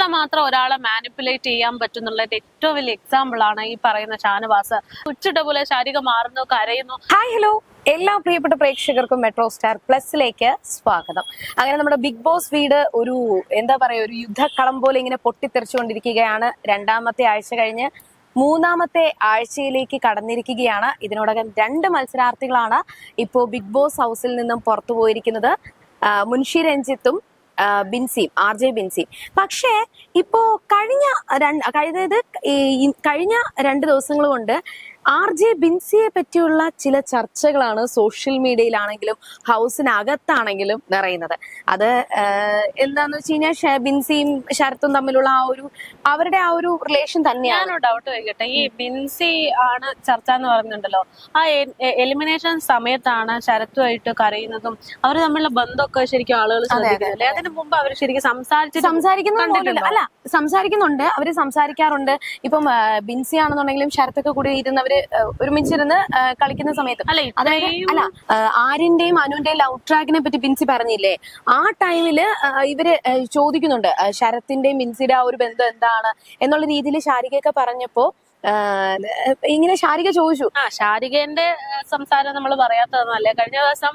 എത്രമാത്രം ഒരാളെ മാനിപ്പുലേറ്റ് ചെയ്യാൻ പറ്റുന്നുള്ളതിന്റെ ഏറ്റവും വലിയ എക്സാമ്പിൾ ആണ് ഈ പറയുന്ന ഷാനവാസ്. ഉച്ചിട്ട പോലെ ശാരീരിക മാറുന്നു കരയുന്നു. ഹായ് ഹലോ എല്ലാ പ്രിയപ്പെട്ട പ്രേക്ഷകർക്കും മെട്രോ സ്റ്റാർ പ്ലസിലേക്ക് സ്വാഗതം. അങ്ങനെ നമ്മുടെ ബിഗ് ബോസ് വീട് ഒരു എന്താ പറയാ ഒരു യുദ്ധക്കളം പോലെ ഇങ്ങനെ പൊട്ടിത്തെറിച്ചുകൊണ്ടിരിക്കുകയാണ്. രണ്ടാമത്തെ ആഴ്ച കഴിഞ്ഞ് മൂന്നാമത്തെ ആഴ്ചയിലേക്ക് കടന്നിരിക്കുകയാണ്. ഇതിനോടകം രണ്ട് മത്സരാർത്ഥികളാണ് ഇപ്പോൾ ബിഗ് ബോസ് ഹൗസിൽ നിന്നും പുറത്തു പോയിരിക്കുന്നത് മുൻഷി രഞ്ജിത്തും ബിൻസിയും ആർ ജെ ബിൻസിയും പക്ഷേ ഇപ്പോ കഴിഞ്ഞ രണ്ട് അതായത് ഈ കഴിഞ്ഞ രണ്ട് ദിവസങ്ങൾ കൊണ്ട് ആർ ജെ ബിൻസിയെ പറ്റിയുള്ള ചില ചർച്ചകളാണ് സോഷ്യൽ മീഡിയയിലാണെങ്കിലും ഹൗസിനകത്താണെങ്കിലും നിറയുന്നത്. അത് എന്താന്ന് വെച്ച് കഴിഞ്ഞാൽ ബിൻസിയും ശരത്തും തമ്മിലുള്ള ആ ഒരു അവരുടെ ആ ഒരു റിലേഷൻ തന്നെയാണ്. ഡൗട്ട് ചോദിക്കട്ടെ? ഈ ബിൻസി ആണ് ചർച്ച എന്ന് പറയുന്നുണ്ടല്ലോ ആ എലിമിനേഷൻ സമയത്താണ് ശരത്തുമായിട്ട് കരയുന്നതും അവർ തമ്മിലുള്ള ബന്ധമൊക്കെ ശരിക്കും ആളുകൾ ശ്രദ്ധിക്കുന്നില്ലേ? അതിന് മുമ്പ് അവർ ശരിക്കും സംസാരിച്ച് സംസാരിക്കുന്നുണ്ട്? അല്ല സംസാരിക്കുന്നുണ്ട്. അവർ സംസാരിക്കാറുണ്ട്. ഇപ്പം ബിൻസി ആണെന്നുണ്ടെങ്കിലും ശരത്തൊക്കെ കൂടി ഇരുന്ന് അവർ ഒരുമിച്ചിരുന്ന് കളിക്കുന്ന സമയത്ത്. അല്ല അതായത് അല്ല ആ, ആര്യന്റെയും അനുവിന്റെയും ലവ് ട്രാക്കിനെ പറ്റി ബിൻസി പറഞ്ഞില്ലേ? ആ ടൈമിൽ ഇവർ ചോദിക്കുന്നുണ്ട് ശരത്തിന്റെയും ബിൻസിയുടെ ആ ഒരു ബന്ധം എന്താണ് എന്നുള്ള രീതിയിൽ ശാരികയൊക്കെ പറഞ്ഞപ്പോ ഇങ്ങനെ ശാരിക ചോദിച്ചു. ആ ശാരികന്റെ സംസാരം നമ്മൾ പറയാത്തതെന്നല്ലേ കഴിഞ്ഞ ദിവസം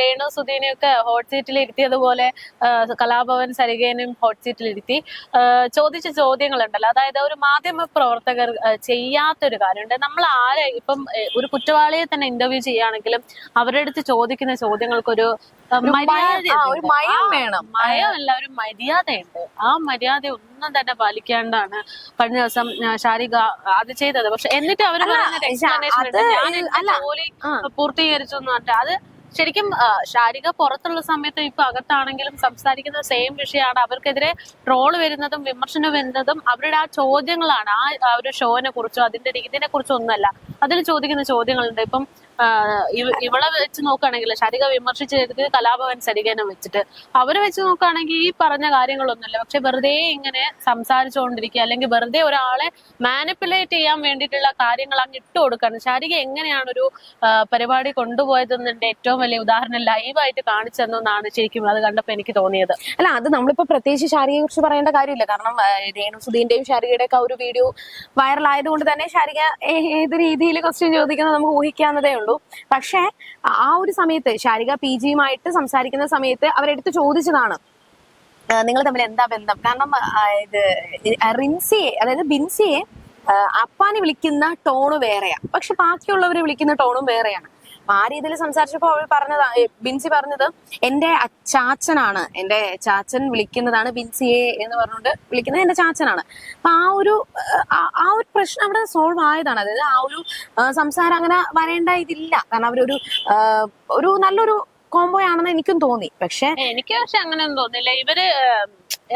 രേണു സുധീനെയൊക്കെ ഹോട്ട് സീറ്റിൽ ഇരുത്തിയതുപോലെ കലാഭവൻ സരികേനും ഹോട്ട് സീറ്റിൽ ഇരുത്തി. ചോദിച്ച ചോദ്യങ്ങളുണ്ടല്ലോ. അതായത് ഒരു മാധ്യമ പ്രവർത്തകർ ചെയ്യാത്തൊരു കാര്യമുണ്ട്. നമ്മൾ ആരെ ഇപ്പം ഒരു കുറ്റവാളിയെ തന്നെ ഇന്റർവ്യൂ ചെയ്യുകയാണെങ്കിലും അവരുടെ അടുത്ത് ചോദിക്കുന്ന ചോദ്യങ്ങൾക്കൊരു ഒരു മയം- വേണം. മയമല്ല ഒരു മര്യാദയുണ്ട്. ആ മര്യാദ ഒന്നും തന്നെ പാലിക്കാണ്ടാണ് കഴിഞ്ഞ ദിവസം ശാരിക അത് ചെയ്തത്. പക്ഷെ എന്നിട്ട് അവർ. ജോലി. പൂർത്തീകരിച്ചു എന്ന് പറഞ്ഞാൽ അത് ശരിക്കും ശാരിക പുറത്തുള്ള സമയത്ത് ഇപ്പൊ അകത്താണെങ്കിലും സംസാരിക്കുന്ന സെയിം വിഷയമാണ്. അവർക്കെതിരെ ട്രോൾ വരുന്നതും വിമർശനം വരുന്നതും അവരുടെ ആ ചോദ്യങ്ങളാണ്. ആ ഒരു ഷോനെ കുറിച്ചോ അതിന്റെ രീതിനെ കുറിച്ചോ ഒന്നുമല്ല. അതിൽ ചോദിക്കുന്ന ചോദ്യങ്ങളുണ്ട്. ഇപ്പം ഇവളെ വെച്ച് നോക്കുകയാണെങ്കിൽ ശരിക വിമർശിച്ചത് കലാഭവൻ സരികനെ വെച്ചിട്ട്. അവരെ വെച്ച് നോക്കുകയാണെങ്കിൽ ഈ പറഞ്ഞ കാര്യങ്ങളൊന്നുമില്ല. പക്ഷെ വെറുതെ ഇങ്ങനെ സംസാരിച്ചുകൊണ്ടിരിക്കുക അല്ലെങ്കിൽ വെറുതെ ഒരാളെ മാനിപ്പുലേറ്റ് ചെയ്യാൻ വേണ്ടിയിട്ടുള്ള കാര്യങ്ങൾ അങ്ങ് ഇട്ട് കൊടുക്കുകയാണ്. ശരിക എങ്ങനെയാണ് ഒരു പരിപാടി കൊണ്ടുപോയതെന്നെ ഏറ്റവും വലിയ ഉദാഹരണം ലൈവായിട്ട് കാണിച്ചെന്നാണ് ശരിക്കും അത് കണ്ടപ്പോൾ എനിക്ക് തോന്നിയത്. അല്ല അത് നമ്മളിപ്പോ പ്രത്യേകിച്ച് ശാരികയെ കുറിച്ച് പറയേണ്ട കാര്യമില്ല. കാരണം രേണു സുധീന്റെയും ശാരികയുടെ ഒക്കെ ഒരു വീഡിയോ വൈറൽ ആയതുകൊണ്ട് തന്നെ ശാരിക ഏത് രീതിയിൽ ക്വസ്റ്റ്യൻ ചോദിക്കുന്നത് നമുക്ക് ഊഹിക്കാവുന്നതേ ഉള്ളൂ. പക്ഷേ ആ ഒരു സമയത്ത് ശാരിക പി ജിയുമായിട്ട് സംസാരിക്കുന്ന സമയത്ത് അവരെടുത്ത് ചോദിച്ചതാണ്. നിങ്ങൾ തമ്മിൽ എന്താ ബന്ധം? കാരണം ഇത് റിൻസിയെ അതായത് ബിൻസിയെ അപ്പാനെ വിളിക്കുന്ന ടോണ് വേറെയാ. പക്ഷെ ബാക്കിയുള്ളവരെ വിളിക്കുന്ന ടോണും വേറെയാണ്. അപ്പൊ ആ രീതിയിൽ സംസാരിച്ചപ്പോൾ അവൾ പറഞ്ഞതാ ബിൻസി പറഞ്ഞത് എന്റെ ചാച്ചനാണ് എന്റെ ചാച്ചൻ വിളിക്കുന്നതാണ് ബിൻസിയെ എന്ന് പറഞ്ഞുകൊണ്ട് വിളിക്കുന്നത് എന്റെ ചാച്ചനാണ്. അപ്പൊ ആ ഒരു ആ, ഒരു പ്രശ്നം അവിടെ സോൾവ് ആയതാണ്. അതായത് ആ ഒരു സംസാരം അങ്ങനെ വരേണ്ട ഇതില്ല. കാരണം അവരൊരു ഒരു നല്ലൊരു കോംബോ ആണെന്ന് എനിക്കും തോന്നി. പക്ഷെ എനിക്ക് പക്ഷെ അങ്ങനെയൊന്നും തോന്നില്ല ഇവർ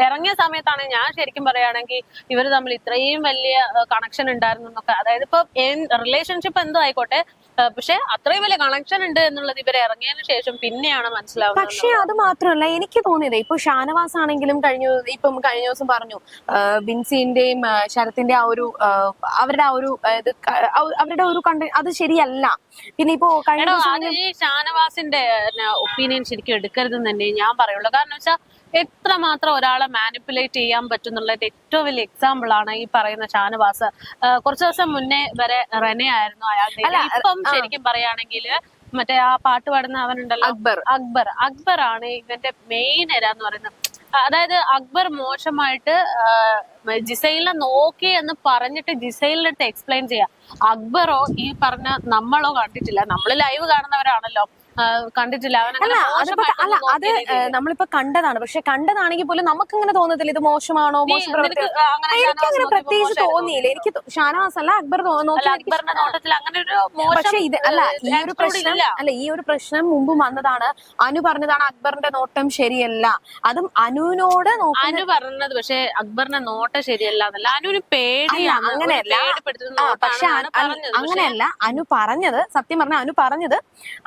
ഇറങ്ങിയ സമയത്താണ് ഞാൻ ശരിക്കും പറയുകയാണെങ്കിൽ ഇവർ തമ്മിൽ ഇത്രയും വലിയ കണക്ഷൻ ഉണ്ടായിരുന്നു എന്നൊക്കെ. അതായത് ഇപ്പൊ റിലേഷൻഷിപ്പ് എന്തോ ആയിക്കോട്ടെ പക്ഷെ അത്രയും വലിയ കണക്ഷൻ ഉണ്ട് എന്നുള്ളത് ഇവരെ ഇറങ്ങിയതിനു ശേഷം പിന്നെയാണ് മനസ്സിലാവുന്നത് പക്ഷേ അത് മാത്രമല്ല എനിക്ക് തോന്നിയത് ഇപ്പൊ ഷാനവാസ് ആണെങ്കിലും കഴിഞ്ഞ ഇപ്പം കഴിഞ്ഞ ദിവസം പറഞ്ഞു ബിൻസിന്റെയും ശരത്തിന്റെ ആ ഒരു അവരുടെ ആ ഒരു ഇത് അവരുടെ ഒരു കണ്ട അത് ശരിയല്ല. പിന്നെ ഇപ്പോ കഴിഞ്ഞ ഈ ഷാനവാസിന്റെ ഒപ്പീനിയൻ ശരിക്കും എടുക്കരുത് തന്നെ ഞാൻ പറയുള്ളൂ. കാരണം വെച്ചാൽ എത്ര മാത്രം ഒരാളെ മാനിപ്പുലേറ്റ് ചെയ്യാൻ പറ്റുന്നുള്ളതിന്റെ ഏറ്റവും വലിയ എക്സാമ്പിൾ ആണ് ഈ പറയുന്ന ഷാനവാസ്. കുറച്ചു ദിവസം മുന്നേ വരെ റെനെ ആയിരുന്നു അയാളുടെ അല്ല, ഇപ്പം. ശരിക്കും പറയുകയാണെങ്കിൽ മറ്റേ ആ പാട്ട് പാടുന്ന അവനുണ്ടല്ലോ. അക്ബർ. അക്ബർ. അക്ബർ ആണ് ഇവന്റെ മെയിൻ എര എന്ന് പറയുന്നത് അതായത് അക്ബർ മോശമായിട്ട് ജിസൈലിനെ നോക്കി എന്ന് പറഞ്ഞിട്ട് ജിസൈലിനടുത്ത് എക്സ്പ്ലെയിൻ ചെയ്യാം. അക്ബറോ ഈ പറഞ്ഞ നമ്മളോ കണ്ടിട്ടില്ല. നമ്മൾ ലൈവ് കാണുന്നവരാണല്ലോ. കണ്ടിട്ടില്ല. അല്ല അത്. നമ്മളിപ്പോ കണ്ടതാണ്. പക്ഷെ കണ്ടതാണെങ്കിൽ പോലും നമുക്ക് ഇങ്ങനെ തോന്നത്തില്ല ഇത് മോശമാണോ മോശം എനിക്ക് അങ്ങനെ പ്രത്യേകിച്ച് തോന്നിയില്ല. എനിക്ക് ഷാനവാസ് അല്ല അക്ബർ പക്ഷെ ഇത് അല്ല ഈ ഒരു പ്രശ്നം അല്ല ഈ ഒരു പ്രശ്നം മുമ്പ് വന്നതാണ്. അനു പറഞ്ഞതാണ് അക്ബറിന്റെ നോട്ടം ശരിയല്ല. അതും അനുവിനോട് അനു പറഞ്ഞത് പക്ഷെ അക്ബറിന്റെ നോട്ടം ശരിയല്ല എന്നല്ല. അനുവിന് പേടി പേടിയാണ് അങ്ങനെയല്ല. പക്ഷെ അങ്ങനെയല്ല. അനു പറഞ്ഞത് സത്യം പറഞ്ഞ അനു പറഞ്ഞത്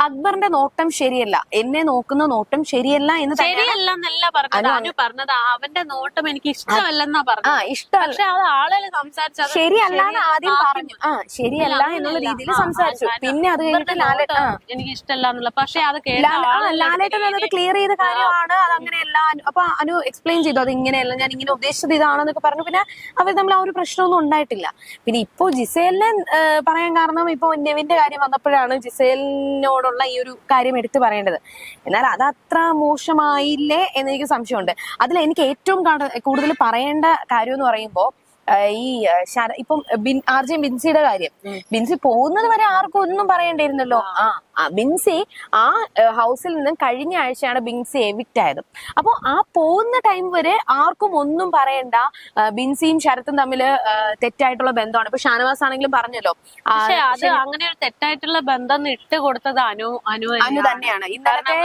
അക്ബറിന്റെ നോട്ടം ശരിയല്ല. എന്നെ നോക്കുന്ന നോട്ടം ശരിയല്ല എന്ന് ശരിയല്ല എന്നല്ല പറഞ്ഞത്. അനു പറഞ്ഞത് അവന്റെ നോട്ടം എനിക്ക് ഇഷ്ടമല്ലെന്നാ ആ പറഞ്ഞത്. ഇഷ്ടമല്ല. പക്ഷെ അത് ആളുകൾ സംസാരിച്ചത് ശരിയല്ല എന്ന് ആദ്യം പറഞ്ഞു. ആ ശരിയല്ല എന്നുള്ള രീതിയിൽ ആ, സംസാരിച്ചു. പിന്നെ അത് കഴിഞ്ഞിട്ട് ആ. എനിക്ക് ഇഷ്ടമല്ല എന്നുള്ള പക്ഷെ അത് ആ, ലാലേട്ടൻ ഇടയിൽ ക്ലിയർ ചെയ്ത കാര്യമാണ്. അത് അങ്ങനെയല്ല. അപ്പൊ അനു എക്സ്പ്ലെയിൻ ചെയ്തു. അത് ഇങ്ങനെയല്ല. ഞാൻ ഇങ്ങനെ ഉദ്ദേശിച്ചത് ഇതാണെന്നൊക്കെ പറഞ്ഞു. പിന്നെ അവർ നമ്മൾ ആ ഒരു പ്രശ്നമൊന്നും ഉണ്ടായിട്ടില്ല. പിന്നെ ഇപ്പോ ജിസേലിനെ പറയാൻ കാരണം ഇപ്പോ നെവിന്റെ കാര്യം വന്നപ്പോഴാണ് ജിസേലിനോടുള്ള ഈ ഒരു കാര്യം എടുത്തു പറയേണ്ടത്. എന്നാൽ അത് അത്ര മോശമായില്ലേ എന്നെനിക്ക് സംശയമുണ്ട്. അതിൽ എനിക്ക് ഏറ്റവും കൂടുതൽ പറയേണ്ട കാര്യം എന്ന് പറയുമ്പോൾ ഈ ശര- ഇപ്പം ബിൻ ആർ ജെ ബിൻസിയുടെ കാര്യം. ബിൻസി പോകുന്നത് വരെ ആർക്കും ഒന്നും പറയണ്ടായിരുന്നല്ലോ. ആ. ആ, ബിൻസി ആ ഹൗസിൽ നിന്ന് കഴിഞ്ഞ ആഴ്ചയാണ് ബിൻസി എവിക്റ്റ് ആയത് അപ്പൊ ആ പോകുന്ന ടൈം വരെ ആർക്കും ഒന്നും പറയണ്ട ബിൻസിയും ശരത്തും തമ്മിൽ തെറ്റായിട്ടുള്ള ബന്ധമാണ്. ഇപ്പൊ ഷാനവാസ് ആണെങ്കിലും പറഞ്ഞല്ലോ അത് അങ്ങനെ ഒരു തെറ്റായിട്ടുള്ള ബന്ധം ഇട്ട് കൊടുത്തത് അനു അനു അനു തന്നെയാണ്. ഇന്നലത്തെ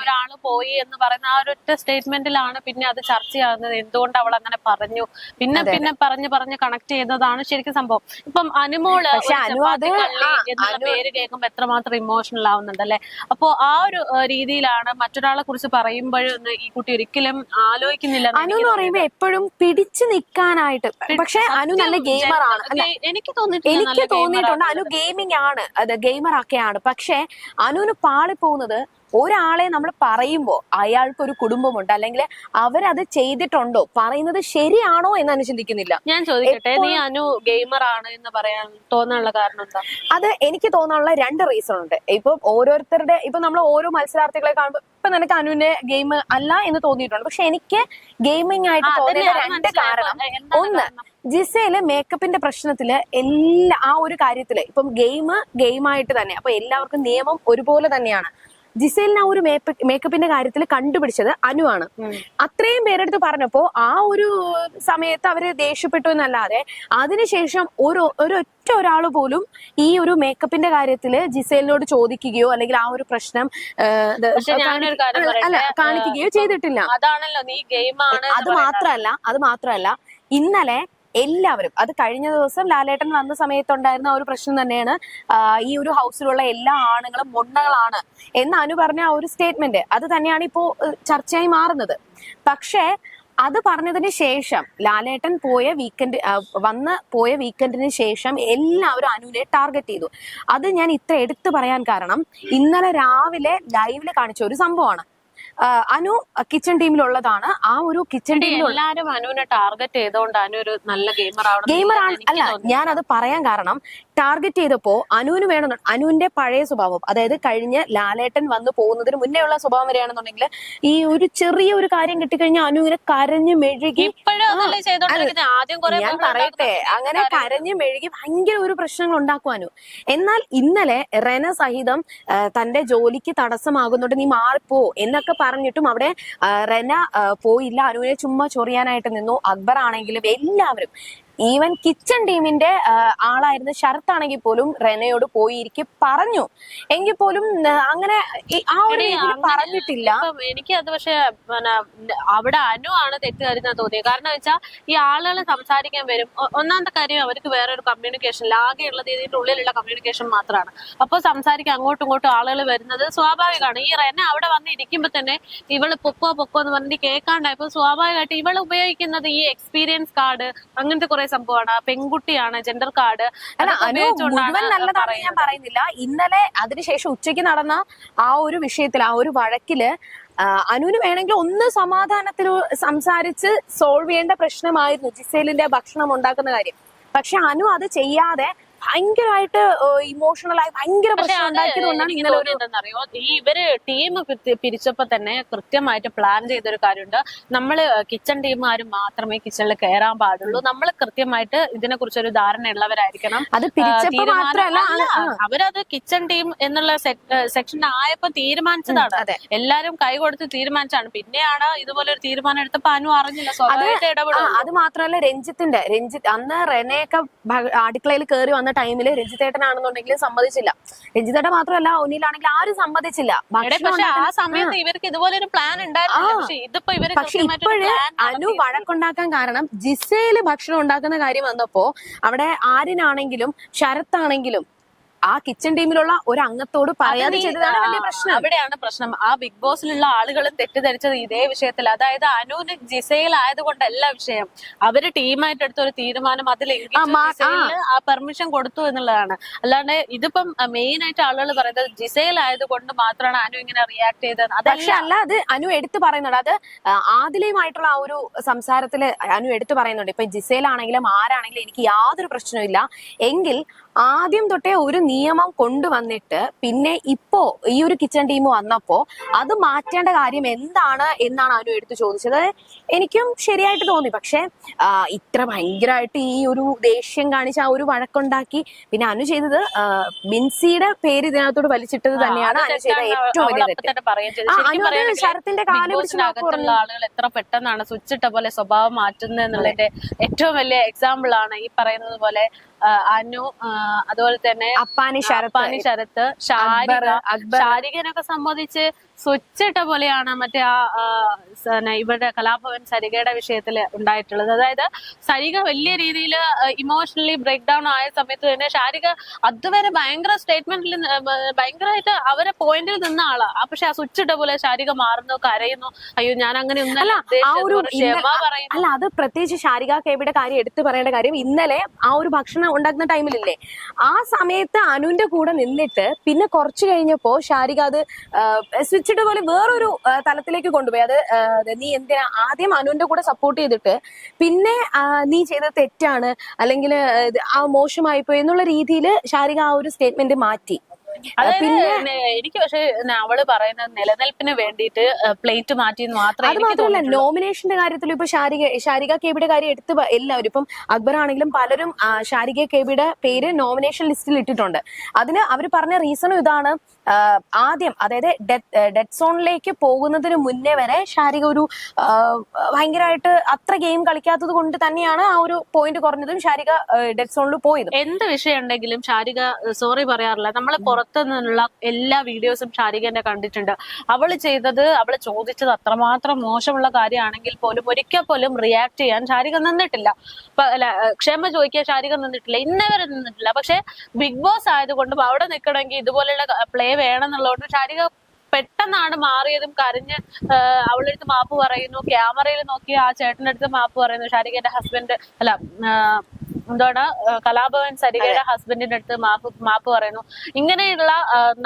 ഒരാൾ പോയി എന്ന് പറയുന്ന ആ ഒരു സ്റ്റേറ്റ്മെന്റിലാണ് പിന്നെ അത് ചർച്ചയാകുന്നത് എന്തുകൊണ്ട് അവൾ അങ്ങനെ പറഞ്ഞു? പിന്നെ പിന്നെ പറഞ്ഞ് പറഞ്ഞ് കണക്ട് ചെയ്തതാണ് ശരിക്കും സംഭവം. ഇപ്പം അനുമോൾ എന്നുള്ള പേര് കേൾക്കുമ്പോ എത്രമാത്രം ഇമോഷണൽ ആവുന്നുണ്ട് അല്ലെ? അപ്പോ ആ ഒരു രീതിയിലാണ് മറ്റൊരാളെ കുറിച്ച് പറയുമ്പോഴൊന്നും ഈ കുട്ടി ഒരിക്കലും ആലോചിക്കുന്നില്ല അനു എന്ന് പറയുമ്പോ എപ്പോഴും പിടിച്ചു നിൽക്കാനായിട്ട് പക്ഷെ അനു നല്ല ഗെയിമർ ആണ്. എനിക്ക് തോന്നിയിട്ടുണ്ട് എനിക്ക് തോന്നിയിട്ടുണ്ട്. അനു ഗെയിമിംഗ് ആണ് അത് ഗെയിമർ ഒക്കെയാണ് പക്ഷെ അനുവിന് പാളിപ്പോകുന്നത് ഒരാളെ നമ്മൾ പറയുമ്പോൾ അയാൾക്ക് ഒരു കുടുംബമുണ്ട് അല്ലെങ്കിൽ അവരത് ചെയ്തിട്ടുണ്ടോ പറയുന്നത് ശരിയാണോ എന്ന് അനു ചിന്തിക്കുന്നില്ല. ഞാൻ ചോദിക്കട്ടെ നീ അനു ഗെയിമർ ആണ് എന്ന് പറയാൻ തോന്നാനുള്ള കാരണം എന്താ? അത് എനിക്ക് തോന്നാനുള്ള രണ്ട് റീസൺ ഉണ്ട്. ഇപ്പൊ ഓരോരുത്തരുടെ ഇപ്പൊ നമ്മൾ ഓരോ മത്സരാർത്ഥികളെ കാണുമ്പോൾ ഇപ്പൊ നിനക്ക് അനുവിന്റെ ഗെയിം അല്ല എന്ന് തോന്നിയിട്ടുണ്ട്. പക്ഷെ എനിക്ക് ഗെയിമിംഗ് ആയിട്ട് തോന്നിയ രണ്ട് കാരണം. ഒന്ന് ജിസയിൽ മേക്കപ്പിന്റെ പ്രശ്നത്തിൽ എല്ലാ ആ ഒരു കാര്യത്തിൽ ഇപ്പം ഗെയിം ഗെയിമായിട്ട് തന്നെ അപ്പൊ എല്ലാവർക്കും നിയമം ഒരുപോലെ തന്നെയാണ്. ജിസേലിന് ആ ഒരു മേക്കപ്പിന്റെ കാര്യത്തിൽ കണ്ടുപിടിച്ചത് അനു ആണ്. അത്രയും പേരെടുത്ത് പറഞ്ഞപ്പോ ആ ഒരു സമയത്ത് അവർ ദേഷ്യപ്പെട്ടു എന്നല്ലാതെ അതിനുശേഷം ഒരു ഒരൊറ്റ ഒരാൾ പോലും ഈ ഒരു മേക്കപ്പിന്റെ കാര്യത്തിൽ ജിസേലിനോട് ചോദിക്കുകയോ അല്ലെങ്കിൽ ആ ഒരു പ്രശ്നം അല്ല, കാണിക്കുകയോ ചെയ്തിട്ടില്ല. അതാണല്ലോ നീ ഗെയിമാണ് അത് മാത്രല്ല അത് മാത്രല്ല ഇന്നലെ എല്ലാവരും. അത് കഴിഞ്ഞ ദിവസം ലാലേട്ടൻ വന്ന സമയത്തുണ്ടായിരുന്ന ഒരു പ്രശ്നം തന്നെയാണ് ഈ ഒരു ഹൗസിലുള്ള എല്ലാ ആണുങ്ങളും മൊണ്ണകളാണ് എന്ന് അനു പറഞ്ഞ ആ ഒരു സ്റ്റേറ്റ്മെന്റ്. അത് തന്നെയാണ് ഇപ്പോ ചർച്ചയായി മാറുന്നത്. പക്ഷേ അത് പറഞ്ഞതിന് ശേഷം ലാലേട്ടൻ പോയ വീക്കെൻഡ് വന്ന് പോയ വീക്കെൻഡിന് ശേഷം എല്ലാവരും അനുവിനെ ടാർഗറ്റ് ചെയ്തു. അത് ഞാൻ ഇത്ര എടുത്തു പറയാൻ കാരണം ഇന്നലെ രാവിലെ ലൈവിൽ കാണിച്ച ഒരു സംഭവമാണ്. അനു കിച്ചൺ ടീമിലുള്ളതാണ് ആ ഒരു കിച്ചൺ ടീമിലുള്ള എല്ലാവരും അനുവിനെ ടാർഗറ്റ് ചെയ്തോണ്ട് അനു ഒരു നല്ല ഗെയിമർ ആവണം ഗെയിമർ ആണ്. അല്ല ഞാൻ അത് പറയാൻ കാരണം ടാർഗറ്റ് ചെയ്തപ്പോ അനുവിന് വേണം അനുവിന്റെ പഴയ സ്വഭാവം അതായത് കഴിഞ്ഞ ലാലേട്ടൻ വന്നു പോകുന്നതിന് മുന്നേ ഉള്ള സ്വഭാവം വരികയാണെന്നുണ്ടെങ്കിൽ ഈ ഒരു ചെറിയ ഒരു കാര്യം കിട്ടിക്കഴിഞ്ഞാൽ അനു ഇങ്ങനെ കരഞ്ഞു മെഴുകി ഞാൻ പറയട്ടെ. അങ്ങനെ കരഞ്ഞു മെഴുകി ഭയങ്കര ഒരു പ്രശ്നങ്ങൾ ഉണ്ടാക്കും അനു. എന്നാൽ ഇന്നലെ റെന സഹിതം തന്റെ ജോലിക്ക് തടസ്സമാകുന്നുണ്ട്. നീ മാറിപ്പോ എന്നൊക്കെ പറഞ്ഞിട്ടും അവിടെ റെന പോയില്ല. അനുവിനെ ചുമ്മാ ചൊറിയാനായിട്ട് നിന്നു. അക്ബർ ആണെങ്കിലും എല്ലാവരും ഈവൻ കിച്ചൺ ടീമിന്റെ ആളായിരുന്ന ശരത് ആണെങ്കിൽ പോലും റെനയോട് പോയിരിക്കെ പറഞ്ഞു. എങ്കിൽ പോലും അങ്ങനെ ആ ഒരു പറഞ്ഞിട്ടില്ല. എനിക്ക് അത് പക്ഷെ അവിടെ അനു ആണ് തെറ്റുകാരുന്ന തോന്നിയത് കാരണം വെച്ചാൽ ഈ ആളുകൾ സംസാരിക്കാൻ വരും. ഒന്നാമത്തെ കാര്യം അവർക്ക് വേറെ ഒരു കമ്മ്യൂണിക്കേഷൻ ആകെയുള്ളത് ഇതിന്റെ ഉള്ളിലുള്ള കമ്മ്യൂണിക്കേഷൻ മാത്രമാണ് അപ്പോൾ സംസാരിക്കാൻ അങ്ങോട്ടും ഇങ്ങോട്ടും ആളുകൾ വരുന്നത് സ്വാഭാവികമാണ്. ഈ റെന അവിടെ വന്ന് ഇരിക്കുമ്പോ തന്നെ ഇവൾ പൊക്കോ പൊക്കോ എന്ന് പറഞ്ഞിട്ട് കേൾക്കാണ്ടായപ്പോ സ്വാഭാവികമായിട്ട് ഇവൾ ഉപയോഗിക്കുന്നത് ഈ എക്സ്പീരിയൻസ് കാർഡ് അങ്ങനത്തെ കുറെ സംഭവമാണ്. പെൺകുട്ടിയാണ് ജെൻഡർ കാർഡ് മുഴുവൻ ഞാൻ പറയുന്നില്ല. ഇന്നലെ അതിനുശേഷം ഉച്ചയ്ക്ക് നടന്ന ആ ഒരു വിഷയത്തിൽ ആ ഒരു വഴക്കിൽ അനുവിന് വേണമെങ്കിൽ ഒന്ന് സമാധാനത്തിൽ സംസാരിച്ച് സോൾവ് ചെയ്യേണ്ട പ്രശ്നമായിരുന്നു ജിസേലിന്റെ ഭക്ഷണം ഉണ്ടാക്കുന്ന കാര്യം. പക്ഷെ അനു അത് ചെയ്യാതെ ഭയങ്കരമായിട്ട് ഇമോഷണൽ ആയി ഭയങ്കര പ്രശ്നം ഉണ്ടാക്കിയതുകൊണ്ടാണ് ഒരു ഈ ഇവർ ടീം പിരിച്ചപ്പോ തന്നെ കൃത്യമായിട്ട് പ്ലാൻ ചെയ്തൊരു കാര്യമുണ്ട്. നമ്മൾ കിച്ചൺ ടീമുകാർ മാത്രമേ കിച്ചണിൽ കയറാൻ പാടുള്ളൂ. നമ്മൾ കൃത്യമായിട്ട് ഇതിനെ കുറിച്ച് ഒരു ധാരണ ഉള്ളവരായിരിക്കണം അത് മാത്രമല്ല അവരത് കിച്ചൺ ടീം എന്നുള്ള സെക്ഷൻ ആയപ്പോ തീരുമാനിച്ചതാണ്. എല്ലാരും കൈ കൊടുത്ത് തീരുമാനിച്ചാണ്. പിന്നെയാണ് ഇതുപോലെ ഒരു തീരുമാനം എടുത്തപ്പോ അനു അറിഞ്ഞില്ല. സ്വാഭാവികമായിട്ട് ഇടപെടും അത് മാത്രമല്ല രഞ്ജിത്തിന്റെ രഞ്ജിത്ത് അന്ന് റെനയൊക്കെ അടുക്കളയിൽ കയറി വന്ന ടൈമിൽ രഞ്ജിതേട്ടനാണെന്നുണ്ടെങ്കിൽ സമ്മതിച്ചില്ല രഞ്ജിത്തേട്ടൻ മാത്രമല്ല ഒന്നിലാണെങ്കിൽ ആരും സമ്മതിച്ചില്ല പക്ഷെ ആ സമയത്ത് ഇവർക്ക് ഇതുപോലെ ഒരു പ്ലാൻ ഉണ്ടായിരുന്നില്ല ആ. പക്ഷെ ഇപ്പോഴ് അനു. വഴക്കുണ്ടാക്കാൻ കാരണം ജിസയിൽ ഭക്ഷണം ഉണ്ടാക്കുന്ന കാര്യം വന്നപ്പോ അവിടെ ആരിനാണെങ്കിലും ശരത്താണെങ്കിലും ആ കിച്ചൺ ടീമിലുള്ള ഒരു അംഗത്തോട് പറയാതെ ചെയ്തതാണ് വലിയ പ്രശ്നം. അവിടെയാണ് പ്രശ്നം. ആ ബിഗ് ബോസിലുള്ള ആളുകളും തെറ്റിദ്ധരിച്ചത് ഇതേ വിഷയത്തിൽ. അതായത് അനുവിന് ജിസയിൽ ആയതുകൊണ്ടല്ല വിഷയം. അവർ ടീമായിട്ട് എടുത്ത ഒരു തീരുമാനം അതിൽ ആ, പെർമിഷൻ കൊടുത്തു എന്നുള്ളതാണ്. അല്ലാണ്ട് ഇതിപ്പം മെയിൻ ആയിട്ട് ആളുകൾ പറയുന്നത് ജിസയിൽ ആയതുകൊണ്ട് മാത്രമാണ് അനു ഇങ്ങനെ റിയാക്ട് ചെയ്തത്. പക്ഷെ അല്ല അത് അനു എടുത്തു പറയുന്നുണ്ട്. അത് ആദിലയുമായിട്ടുള്ള ആ ഒരു സംസാരത്തിൽ അനു എടുത്തു പറയുന്നുണ്ട്. ഇപ്പൊ ജിസയിലാണെങ്കിലും ആരാണെങ്കിലും എനിക്ക് യാതൊരു പ്രശ്നമില്ല എങ്കിൽ ആദ്യം തൊട്ടേ ഒരു നിയമം കൊണ്ടുവന്നിട്ട് പിന്നെ ഇപ്പോ ഈ ഒരു കിച്ചൺ ടീം വന്നപ്പോ അത് മാറ്റേണ്ട കാര്യം എന്താണ് എന്നാണ് അനു എടുത്തു ചോദിച്ചത്. എനിക്കും ശരിയായിട്ട് തോന്നി. പക്ഷെ ഇത്ര ഭയങ്കരമായിട്ട് ഈ ഒരു ദേഷ്യം കാണിച്ച് ആ ഒരു വഴക്കുണ്ടാക്കി. പിന്നെ അനു ചെയ്തത് ബിൻസിയുടെ പേര് ഇതിനകത്തോട് വലിച്ചിട്ടത് തന്നെയാണ് അനു ചെയ്ത ഏറ്റവും വലിയ ശരത്തിന്റെ കാൽ പിടിച്ച് ആളുകൾ എത്ര പെട്ടെന്നാണ് സ്വിച്ചിട്ട പോലെ സ്വഭാവം മാറ്റുന്നത് എന്നുള്ളതിന്റെ ഏറ്റവും വലിയ എക്സാമ്പിൾ ആണ് ഈ പറയുന്നത് പോലെ അനു അതുപോലെ തന്നെ അപ്പാനി ശരത്ത് അപ്പാനി ശരത്ത് ശാരിക അക്ബർ. ശാരികനൊക്കെ സംബന്ധിച്ച് സ്വിച്ച് ഇട്ട പോലെയാണ് മറ്റേ ആ പിന്നെ ഇവരുടെ കലാഭവൻ സരികയുടെ വിഷയത്തിൽ ഉണ്ടായിട്ടുള്ളത്. അതായത് സരിക വലിയ രീതിയിൽ ഇമോഷണലി ബ്രേക്ക് ഡൗൺ ആയ സമയത്ത് തന്നെ ശാരിക അതുവരെ ഭയങ്കര സ്റ്റേറ്റ്മെന്റിൽ ഭയങ്കരമായിട്ട് അവരെ പോയിന്റിൽ നിന്ന ആളാ. പക്ഷെ ആ സ്വിച്ച് ഇട്ട പോലെ ശാരിക മാറുന്നു കരയുന്നു. അയ്യോ ഞാൻ അങ്ങനെ ഒന്നല്ല അല്ല, അത് പ്രത്യേകിച്ച് ശാരിക കേബിയുടെ കാര്യം എടുത്തു പറയേണ്ട കാര്യം ഇന്നലെ ആ ഒരു ഭക്ഷണം ഉണ്ടാക്കുന്ന ടൈമിലില്ലേ ആ സമയത്ത് അനുവിന്റെ കൂടെ നിന്നിട്ട് പിന്നെ കുറച്ചു കഴിഞ്ഞപ്പോ ശാരിക അത് സ്വിച്ചിട്ട് പോലെ വേറൊരു തലത്തിലേക്ക് കൊണ്ടുപോയി. അത് നീ എന്തിനാ ആദ്യം അനുവിന്റെ കൂടെ സപ്പോർട്ട് ചെയ്തിട്ട് പിന്നെ നീ ചെയ്ത തെറ്റാണ് അല്ലെങ്കിൽ ആ മോശമായി പോയി എന്നുള്ള രീതിയിൽ ശാരിക ആ ഒരു സ്റ്റേറ്റ്മെന്റ് മാറ്റി. പിന്നെ എനിക്ക് പക്ഷെ അവൾ പറയുന്ന നിലനിൽപ്പിന് വേണ്ടിയിട്ട് പ്ലേറ്റ് മാറ്റി മാത്രമേ അത് മാത്രമല്ല നോമിനേഷന്റെ കാര്യത്തിൽ ഇപ്പൊ ഷാരിക ഷാരിക കേബിയുടെ കാര്യം എടുത്ത് എല്ലാവരും ഇപ്പം അക്ബർ ആണെങ്കിലും പലരും ശാരിക കേബിയുടെ പേര് നോമിനേഷൻ ലിസ്റ്റിൽ ഇട്ടിട്ടുണ്ട്. അതിന് അവർ പറഞ്ഞ റീസണും ഇതാണ്. ആദ്യം അതായത് ഡെഡ് സോണിലേക്ക് പോകുന്നതിന് മുന്നേ വരെ ശാരിക ഒരു ഭയങ്കരമായിട്ട് അത്ര ഗെയിം കളിക്കാത്തത് കൊണ്ട് തന്നെയാണ് ആ ഒരു പോയിന്റ് കുറഞ്ഞതും ശാരിക ഡെഡ് സോണിൽ പോയത്. എന്ത് വിഷയം ഉണ്ടെങ്കിലും ശാരിക സോറി പറയാറില്ല. നമ്മൾ പുറത്തു നിന്നുള്ള എല്ലാ വീഡിയോസും ശാരികന്റെ കണ്ടിട്ടുണ്ട്. അവൾ ചെയ്തത് അവൾ ചോദിച്ചത് അത്രമാത്രം മോശമുള്ള കാര്യമാണെങ്കിൽ പോലും ഒരിക്കൽ പോലും റിയാക്ട് ചെയ്യാൻ ശാരിക നിന്നിട്ടില്ല. ക്ഷമ ചോദിക്കാൻ ശാരിക നിന്നിട്ടില്ല. ഇന്നവരെ നിന്നിട്ടില്ല. പക്ഷെ ബിഗ് ബോസ് ആയതുകൊണ്ടും അവിടെ നിൽക്കണമെങ്കിൽ ഇതുപോലെയുള്ള പ്ലേ വേണമെന്നുള്ളതുകൊണ്ട് ശാരിക പെട്ടെന്നാണ് മാറിയതും കരഞ്ഞ് ആഹ് അവളുടെ അടുത്ത് മാപ്പ് പറയുന്നു. ക്യാമറയിൽ നോക്കി ആ ചേട്ടന്റെ അടുത്ത് മാപ്പ് പറയുന്നു. ഷാരികയുടെ ഹസ്ബൻഡ് അല്ല എന്താണ് കലാഭവൻ സരികയുടെ ഹസ്ബൻഡിന്റെ അടുത്ത് മാപ്പ് മാപ്പ് പറയുന്നു. ഇങ്ങനെയുള്ള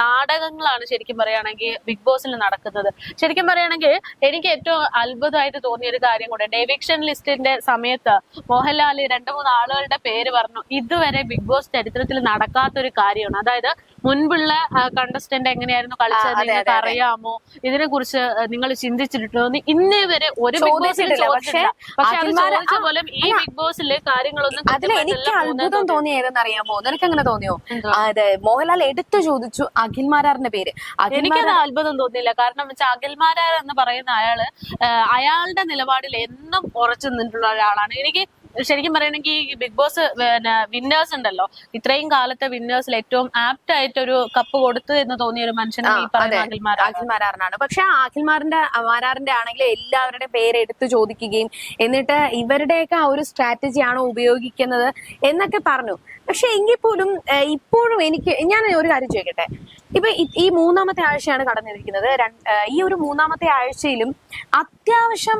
നാടകങ്ങളാണ് ശരിക്കും പറയുകയാണെങ്കിൽ ബിഗ് ബോസിൽ നടക്കുന്നത്. ശരിക്കും പറയുകയാണെങ്കിൽ എനിക്ക് ഏറ്റവും അത്ഭുതമായിട്ട് തോന്നിയ ഒരു കാര്യം കൂടെ ഡെവിക്ഷൻ ലിസ്റ്റിന്റെ സമയത്ത് മോഹൻലാൽ രണ്ട് മൂന്ന് ആളുകളുടെ പേര് പറഞ്ഞു. ഇതുവരെ ബിഗ് ബോസ് ചരിത്രത്തിൽ നടക്കാത്തൊരു കാര്യമാണ്. അതായത് മുൻപുള്ള കണ്ടസ്റ്റന്റ് എങ്ങനെയായിരുന്നു കളിച്ചത്? നിങ്ങൾക്ക്. അറിയാമോ? ഇതിനെ കുറിച്ച് നിങ്ങൾ ചിന്തിച്ചിട്ടുണ്ടോ? ഇന്നേ വരെ ഒരു ബിഗ് ബോസിൽ പക്ഷെ അത് അഖിൽമാര് ചോദിച്ച പോലും ഈ ബിഗ് ബോസിൽ കാര്യങ്ങളൊന്നും അതിൽ എനിക്ക് അത്ഭുതം തോന്നിയ ഏതെന്ന് അറിയാമോ? നിനക്ക് അങ്ങനെ തോന്നിയോ അതെ മോഹൻലാൽ എടുത്തു ചോദിച്ചു അഖിൽമാരാറിന്റെ പേര്. എനിക്കത് അത്ഭുതം തോന്നിയില്ല. കാരണം വെച്ചാൽ അഖിൽമാരാർ എന്ന് പറയുന്ന അയാൾ അയാളുടെ നിലപാടിൽ എന്നും ഉറച്ചു നിന്നിട്ടുള്ള ഒരാളാണ്. എനിക്ക് ശരിക്കും പറയണെങ്കിൽ ബിഗ് ബോസ് പിന്നെ വിന്നേഴ്സ് ഉണ്ടല്ലോ. ഇത്രയും കാലത്തെ വിന്നേഴ്സിൽ ഏറ്റവും ആപ്റ്റ് ആയിട്ട് ഒരു കപ്പ് കൊടുത്തു എന്ന് തോന്നിയ ഒരു മനുഷ്യൻ ഈ പറയുന്ന അതെ. അഖിൽമാരാണ് അഖിൽ മാരാറിനാണ്. പക്ഷെ ആ അഖിൽ മാറിന്റെ മാരാറിന്റെ ആണെങ്കിൽ എല്ലാവരുടെ പേര് എടുത്തു ചോദിക്കുകയും എന്നിട്ട് ഇവരുടെയൊക്കെ ആ ഒരു സ്ട്രാറ്റജി ആണോ ഉപയോഗിക്കുന്നത് എന്നൊക്കെ പറഞ്ഞു. പക്ഷെ എങ്കിൽ പോലും ഇപ്പോഴും എനിക്ക് ഞാൻ ഒരു കാര്യം ചോദിക്കട്ടെ? ഇപ്പൊ ഈ- മൂന്നാമത്തെ ആഴ്ചയാണ് കടന്നിരിക്കുന്നത്. ഈ ഒരു മൂന്നാമത്തെ ആഴ്ചയിലും അത്യാവശ്യം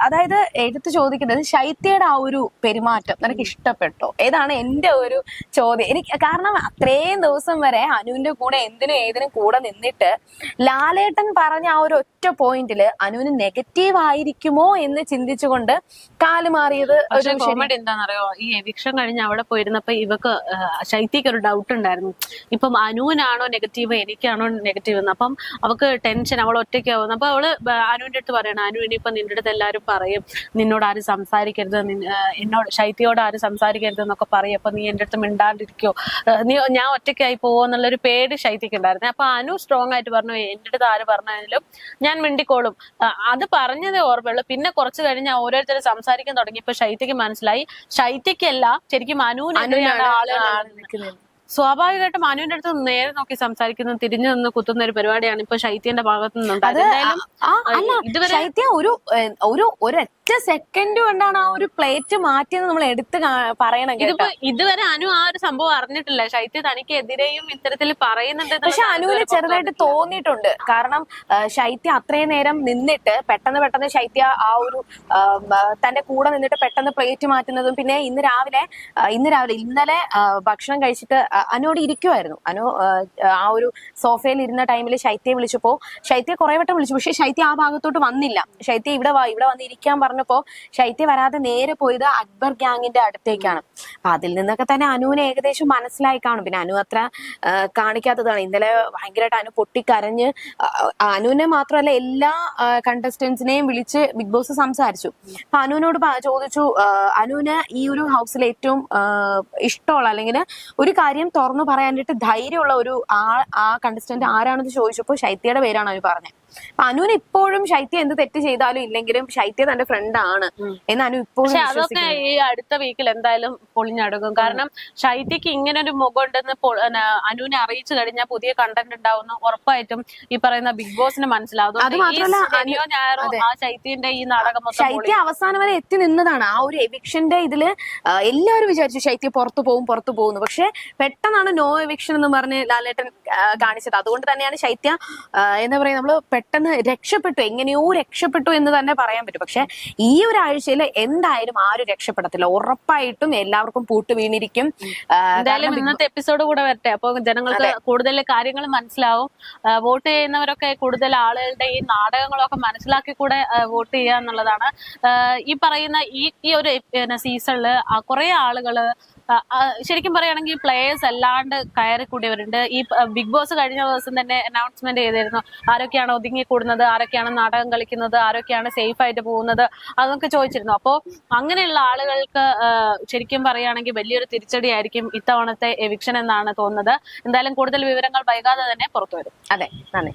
അതായത് എടുത്തു ചോദിക്കുന്നത് ശൈത്യയുടെ ആ ഒരു പെരുമാറ്റം നിനക്ക് ഇഷ്ടപ്പെട്ടോ? ഏതാണ് എന്റെ ഒരു ചോദ്യം? എനിക്ക് കാരണം അത്രയും ദിവസം വരെ അനുവിന്റെ കൂടെ എന്തിനും ഏതിനും കൂടെ നിന്നിട്ട് ലാലേട്ടൻ പറഞ്ഞ ആ ഒരു ഒറ്റ പോയിന്റിൽ അനുവിന് നെഗറ്റീവ് ആയിരിക്കുമോ എന്ന് ചിന്തിച്ചുകൊണ്ട് കാൽ മാറിയത് ഒരു കോമഡി എന്താണെന്നറിയോ? ഈ എവിക്ഷൻ കഴിഞ്ഞ് അവിടെ പോയിരുന്നപ്പോ ഇവക്ക് ശൈത്യക്ക് ഒരു ഡൗട്ട് ഉണ്ടായിരുന്നു. ഇപ്പം അനുവിനാണോ നെഗറ്റീവ് എനിക്കാണോ നെഗറ്റീവ് എന്ന്. അപ്പം അവൾക്ക് ടെൻഷൻ അവൾ ഒറ്റയ്ക്കാവുന്നു അപ്പൊ അവൾ അനുവിന്റെ അടുത്ത് പറയണം അനു ഇനിയിപ്പൊ നിന്റെ അടുത്ത് എല്ലാരും പറയും. നിന്നോട് ആരും സംസാരിക്കരുത്. എന്നോട് ശൈത്യയോട് ആരും സംസാരിക്കരുത് എന്നൊക്കെ പറയും. അപ്പൊ നീ എന്റെ അടുത്ത് മിണ്ടാണ്ടിരിക്കോ. നീ ഞാൻ ഒറ്റയ്ക്കായി പോവോ എന്നുള്ളൊരു പേടി ശൈത്യക്ക് ഉണ്ടായിരുന്നു അപ്പൊ അനു സ്ട്രോങ് ആയിട്ട് പറഞ്ഞു എന്റെ അടുത്ത് ആര് പറഞ്ഞാലും ഞാൻ മിണ്ടിക്കോളും. അത് പറഞ്ഞതേ ഓർമ്മയുള്ളൂ. പിന്നെ കുറച്ച് കഴിഞ്ഞ് ഓരോരുത്തരും സംസാരിക്കാൻ തുടങ്ങിയപ്പോ ശൈത്യക്ക് മനസ്സിലായി. ശൈത്യക്കല്ല ശരിക്കും അനുവിനെതിരെയാണ് ആളുകൾ നിൽക്കുന്നത്. സ്വാഭാവികമായിട്ടും മാനുവിന്റെ അടുത്ത് നേരെ നോക്കി സംസാരിക്കുന്നു തിരിഞ്ഞു നിന്ന് കുത്തുന്ന ഒരു പരിപാടിയാണ് ഇപ്പൊ ശൈത്യന്റെ ഭാഗത്തു നിന്നുണ്ടായത് എന്തായാലും ഇതുവരെ ശൈത്യ ഒരു ഒരു ഒരു ഒരൊറ്റ ഒറ്റ സെക്കൻഡ് കൊണ്ടാണ് ആ ഒരു പ്ലേറ്റ് മാറ്റിയത് നമ്മൾ എടുത്ത് പറയണെങ്കിൽ പറയണം ഇതിപ്പോ ഇതുവരെ അനു ആ ഒരു സംഭവം അറിഞ്ഞിട്ടില്ല. ശൈത്യ തനിക്കെതിരെയും ഇത്തരത്തിൽ പറയുന്നുണ്ട് പക്ഷെ അനുവിന് ചെറുതായിട്ട് തോന്നിയിട്ടുണ്ട്. കാരണം ശൈത്യ അത്രയും നേരം നിന്നിട്ട് പെട്ടെന്ന് പെട്ടെന്ന് ശൈത്യ ആ ഒരു തന്റെ കൂടെ നിന്നിട്ട് പെട്ടെന്ന് പ്ലേറ്റ് മാറ്റുന്നതും പിന്നെ ഇന്ന് രാവിലെ ഇന്ന് രാവിലെ ഇന്നലെ ഭക്ഷണം കഴിച്ചിട്ട് അനുവോട് ഇരിക്കുമായിരുന്നു അനു ആ, ഒരു സോഫയിൽ ഇരുന്ന ടൈമിൽ ശൈത്യയെ വിളിച്ചപ്പോ ശൈത്യ കുറെ വട്ടം വിളിച്ചു. പക്ഷെ ശൈത്യ ആ ഭാഗത്തോട്ട് വന്നില്ല. ശൈത്യ ഇവിടെ വാ ഇവിടെ വന്ന് ഇരിക്കാൻ പറഞ്ഞപ്പോ ശൈത്യ വരാതെ നേരെ പോയത് അക്ബർ ഗ്യാങ്ങിന്റെ അടുത്തേക്കാണ്. അപ്പൊ അതിൽ നിന്നൊക്കെ തന്നെ അനുവിന് ഏകദേശം മനസ്സിലായി കാണും. പിന്നെ അനു അത്ര കാണിക്കാത്തതാണ്. ഇന്നലെ ഭയങ്കരമായിട്ട് അനു പൊട്ടിക്കരഞ്ഞ് അനുവിനെ മാത്രമല്ല എല്ലാ കണ്ടസ്റ്റന്റ്സിനെയും വിളിച്ച് ബിഗ് ബോസ് സംസാരിച്ചു. അപ്പൊ അനുവിനോട് ചോദിച്ചു അനുവിന് ഈ ഒരു ഹൗസിൽ ഏറ്റവും ഇഷ്ടമുള്ള അല്ലെങ്കിൽ ഒരു കാര്യം തുറന്നു പറയാനായിട്ട് ധൈര്യമുള്ള ഒരു ആ ആ കണ്ടസ്റ്റന്റ് ആരാണെന്ന് ചോദിച്ചപ്പോൾ ശൈത്യയുടെ പേരാണ് അനു പറഞ്ഞത്. അപ്പൊ അനുവിന് ഇപ്പോഴും ശൈത്യ എന്ത് തെറ്റ് ചെയ്താലും ഇല്ലെങ്കിലും ശൈത്യ തന്റെ ഫ്രണ്ട് ആണ് എന്ന് അനു ഇപ്പോഴും പക്ഷെ അതൊക്കെ ഈ അടുത്ത വീക്കിൽ എന്തായാലും പൊളിഞ്ഞടങ്ങും. കാരണം ശൈത്യക്ക് ഇങ്ങനെ ഒരു മുഖം ഉണ്ടെന്ന് അനുവിനെ അറിയിച്ചു കഴിഞ്ഞാൽ പുതിയ കണ്ടന്റ് ഉണ്ടാവുന്ന ഉറപ്പായിട്ടും ഈ പറയുന്ന ബിഗ് ബോസിന് മനസ്സിലാവും. അത് മാത്രമല്ല, അനുയോ ഞായറോ ആ ശൈത്യന്റെ ഈ നാടകം ശൈത്യ അവസാനം വരെ എത്തി നിന്നതാണ്. ആ ഒരു എവിക്ഷന്റെ ഇതിൽ എല്ലാവരും വിചാരിച്ചു ശൈത്യ പുറത്തു പോകും പുറത്തു പോകുന്നു പക്ഷെ പെട്ടെന്നാണ് നോ എവിക്ഷൻ എന്ന് പറഞ്ഞ് ലാലേട്ടൻ കാണിച്ചത്. അതുകൊണ്ട് തന്നെയാണ് ശൈത്യ എന്താ പറയാ നമ്മൾ പെട്ടെന്ന് രക്ഷപ്പെട്ടു എങ്ങനെയോ രക്ഷപ്പെട്ടു എന്ന് തന്നെ പറയാൻ പറ്റും. പക്ഷെ ഈ ഒരു ആഴ്ചയിൽ എന്തായാലും ആരും രക്ഷപ്പെടത്തില്ല. ഉറപ്പായിട്ടും എല്ലാവർക്കും പൂട്ട് വീണിരിക്കും. എന്തായാലും ഇന്നത്തെ എപ്പിസോഡ് കൂടെ വരട്ടെ. അപ്പൊ ജനങ്ങൾക്ക് കൂടുതൽ കാര്യങ്ങൾ മനസ്സിലാവും. വോട്ട് ചെയ്യുന്നവരൊക്കെ കൂടുതൽ ആളുകളുടെ ഈ നാടകങ്ങളൊക്കെ മനസ്സിലാക്കി കൂടെ വോട്ട് ചെയ്യുക എന്നുള്ളതാണ്. ഈ പറയുന്ന ഈ ഈ ഒരു സീസണിൽ കുറെ ആളുകൾ ശരിക്കും പറയുകയാണെങ്കിൽ പ്ലേയേഴ്സ് അല്ലാണ്ട് കയറി കൂടിയവരുണ്ട് ഈ ബിഗ് ബോസ് കഴിഞ്ഞ ദിവസം തന്നെ അനൗൺസ്മെന്റ് ചെയ്തിരുന്നു. ആരൊക്കെയാണ് ഒതുങ്ങി കൂടുന്നത് ആരൊക്കെയാണ് നാടകം കളിക്കുന്നത്? ആരൊക്കെയാണ് സേഫ് ആയിട്ട് പോകുന്നത്? അതൊക്കെ ചോദിച്ചിരുന്നു. അപ്പോൾ അങ്ങനെയുള്ള ആളുകൾക്ക് ശരിക്കും പറയുകയാണെങ്കിൽ വലിയൊരു തിരിച്ചടിയായിരിക്കും ഇത്തവണത്തെ എവിക്ഷൻ എന്നാണ് തോന്നുന്നത്. എന്തായാലും കൂടുതൽ വിവരങ്ങൾ വൈകാതെ തന്നെ പുറത്തു വരും. അതെ നന്ദി